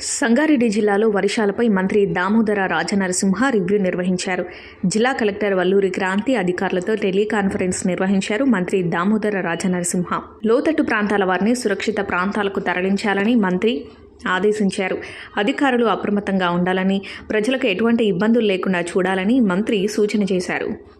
సంగారెడ్డి జిల్లాలో వర్షాలపై మంత్రి దామోదర రాజనరసింహ రివ్యూ నిర్వహించారు. జిల్లా కలెక్టర్ వల్లూరి క్రాంతి అధికారులతో టెలికాన్ఫరెన్స్ నిర్వహించారు మంత్రి దామోదర రాజనరసింహ. లోతట్టు ప్రాంతాల వారిని సురక్షిత ప్రాంతాలకు తరలించాలని మంత్రి ఆదేశించారు. అధికారులు అప్రమత్తంగా ఉండాలని ప్రజలకు ఎటువంటి ఇబ్బందులు లేకుండా చూడాలని మంత్రి సూచన చేశారు.